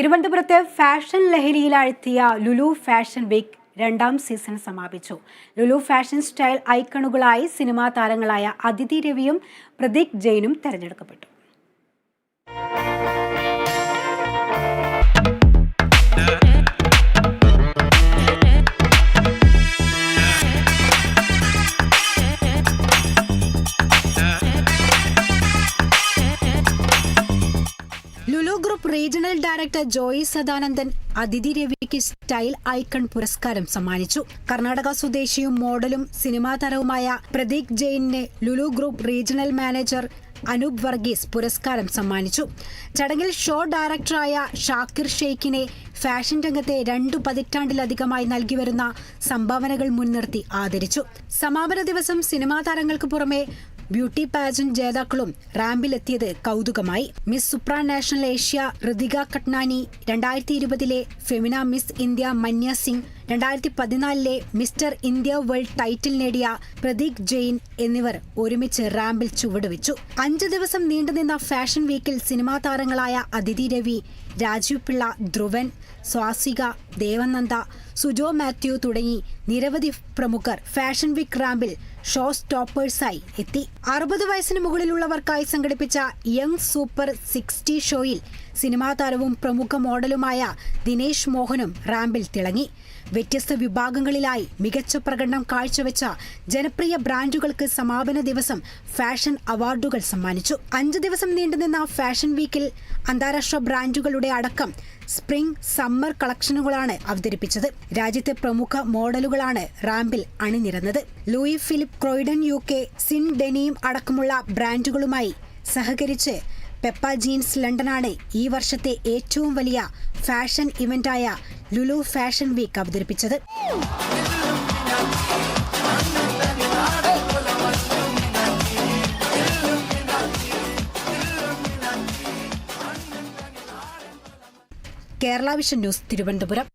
തിരുവനന്തപുരത്തെ ഫാഷൻ ലഹരിയിലാഴ്ത്തിയ Lulu fashion week രണ്ടാം സീസൺ സമാപിച്ചു. ലുലു ഫാഷൻ സ്റ്റൈൽ ഐക്കണുകളായി സിനിമാ താരങ്ങളായ അതിഥി രവിയും പ്രതീക് ജെയിനും തെരഞ്ഞെടുക്കപ്പെട്ടു. റീജിയണൽ ഡയറക്ടർ ജോയി സദാനന്ദൻ അതിഥി രവിക്ക് സ്റ്റൈൽ ഐക്കൺ പുരസ്കാരം സമ്മാനിച്ചു. കർണാടക സ്വദേശിയും മോഡലും സിനിമാ താരവുമായ Prateek ജെയിനെ Lulu group regional manager Anoop Varghese പുരസ്കാരം സമ്മാനിച്ചു. ചടങ്ങിൽ ഷോ ഡയറക്ടറായ ഷാക്കിർ ഷെയ്ഖിനെ ഫാഷൻ രംഗത്തെ രണ്ടു പതിറ്റാണ്ടിലധികമായി നൽകി വരുന്ന സംഭാവനകൾ മുൻനിർത്തി ആദരിച്ചു. സമാപന ദിവസം സിനിമാ താരങ്ങൾക്ക് പുറമെ ബ്യൂട്ടി പാജന്റ് ജേതാക്കളും റാമ്പിലെത്തിയത് കൗതുകമായി. Miss supranational Asia Ritika Katnani രണ്ടായിരത്തി ഇരുപതിലെ Femina miss India Manya Singh രണ്ടായിരത്തി പതിനാലിലെ മിസ്റ്റർ ഇന്ത്യ വേൾഡ് ടൈറ്റിൽ നേടിയ പ്രതീക് ജെയിൻ എന്നിവർ ഒരുമിച്ച് റാമ്പിൽ ചുവടുവെച്ചു. അഞ്ചു ദിവസം നീണ്ടുനിന്ന ഫാഷൻ വീക്കിൽ സിനിമാ താരങ്ങളായ അതിഥി രവി രാജീവ് പിള്ള ധ്രുവൻ സ്വാസിക ദേവനന്ദ സുജോ മാത്യു തുടങ്ങി നിരവധി പ്രമുഖർ ഫാഷൻ വീക്ക് റാമ്പിൽ ഷോ സ്റ്റോപ്പേഴ്സായി എത്തി. അറുപത് വയസ്സിന് മുകളിലുള്ളവർക്കായി സംഘടിപ്പിച്ച യങ് സൂപ്പർ സിക്സ്റ്റി ഷോയിൽ സിനിമാ താരവും പ്രമുഖ മോഡലുമായ ദിനേശ് മോഹനും റാമ്പിൽ തിളങ്ങി. വ്യത്യസ്ത വിഭാഗങ്ങളിലായി മികച്ച പ്രകടനം കാഴ്ചവെച്ച ജനപ്രിയ ബ്രാൻഡുകൾക്ക് സമാപന ദിവസം ഫാഷൻ അവാർഡുകൾ സമ്മാനിച്ചു. അഞ്ച് ദിവസം നീണ്ടുനിന്ന ഫാഷൻ വീക്കിൽ അന്താരാഷ്ട്ര ബ്രാൻഡുകളുടെ അടക്കം സ്പ്രിംഗ് സമ്മർ കളക്ഷനുകളാണ് അവതരിപ്പിച്ചത്. രാജ്യത്തെ പ്രമുഖ മോഡലുകളാണ് റാമ്പിൽ അണിനിരന്നത്. Louis Philippe Croydon U K sin ഡെനിയും അടക്കമുള്ള ബ്രാൻഡുകളുമായി സഹകരിച്ച് പെപ്പ ജീൻസ് ലണ്ടനാണ് ഈ വർഷത്തെ ഏറ്റവും വലിയ ഫാഷൻ ഇവന്റായ ലുലു ഫാഷൻ വീക്ക് അവതരിപ്പിച്ചത്. Kerala vision news Thiruvananthapuram.